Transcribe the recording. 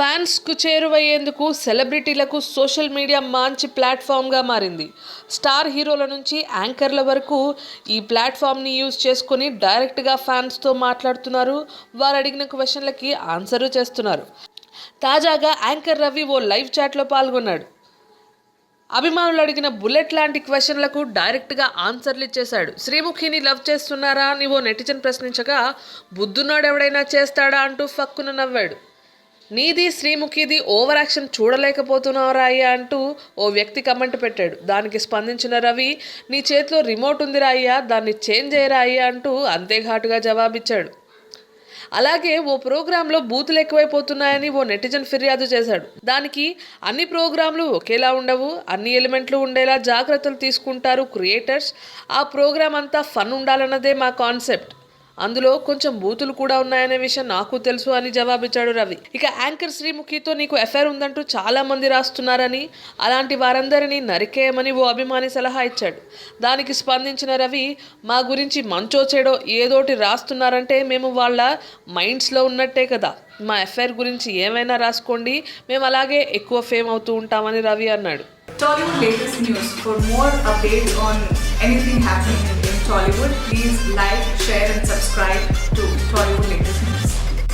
ఫ్యాన్స్కు చేరువయ్యేందుకు సెలబ్రిటీలకు social media మంచి ప్లాట్ఫామ్గా మారింది. Star హీరోల నుంచి యాంకర్ల వరకు ఈ ప్లాట్ఫామ్ని యూజ్ చేసుకొని డైరెక్ట్గా ఫ్యాన్స్తో మాట్లాడుతున్నారు. వారు అడిగిన క్వశ్చన్లకి ఆన్సరు చేస్తున్నారు. తాజాగా యాంకర్ రవి ఓ లైవ్ చాట్లో పాల్గొన్నాడు. అభిమానులు అడిగిన బుల్లెట్ లాంటి క్వశ్చన్లకు డైరెక్ట్గా ఆన్సర్లు ఇచ్చేశాడు. శ్రీముఖిని లవ్ చేస్తున్నారా అని ఓ నెటిజన్ ప్రశ్నించగా బుద్ధునాడు ఎవడైనా చేస్తాడా? అంటూ ఫక్కున నవ్వాడు. నీది శ్రీముఖిది ఓవర్ యాక్షన్ చూడలేకపోతున్నావురా అయ్యా అంటూ ఓ వ్యక్తి కమెంట్ పెట్టాడు. దానికి స్పందించిన రవి నీ చేతిలో రిమోట్ ఉందిరా అయ్యా దాన్ని చేంజ్ చేయరా అయ్యా అంటూ అంతే ఘాటుగా జవాబిచ్చాడు. అలాగే ఓ ప్రోగ్రాంలో బూతులు ఎక్కువైపోతున్నాయని ఓ నెటిజన్ ఫిర్యాదు చేశాడు. దానికి అన్ని ప్రోగ్రాంలు ఒకేలా ఉండవు అన్ని ఎలిమెంట్లు ఉండేలా జాగ్రత్తలు తీసుకుంటారు క్రియేటర్స్. ఆ ప్రోగ్రాం అంతా ఫన్ ఉండాలన్నదే మా కాన్సెప్ట్. అందులో కొంచెం బూతులు కూడా ఉన్నాయనే విషయం నాకు తెలుసు అని జవాబిచ్చాడు రవి. ఇక యాంకర్ శ్రీముఖితో నీకు ఎఫైర్ ఉందంటూ చాలా మంది రాస్తున్నారని అలాంటి వారందరినీ నరికేయమని ఓ అభిమాని సలహా ఇచ్చాడు. దానికి స్పందించిన రవి మా గురించి మంచో చెడో ఏదోటి రాస్తున్నారంటే మేము వాళ్ళ మైండ్స్లో ఉన్నట్టే కదా. మా ఎఫ్ఐఆర్ గురించి ఏమైనా రాసుకోండి మేము అలాగే ఎక్కువ ఫేమ్ అవుతూ ఉంటామని రవి అన్నాడు. Tollywood latest news. For more updates on anything happening Tollywood, please like, share, and subscribe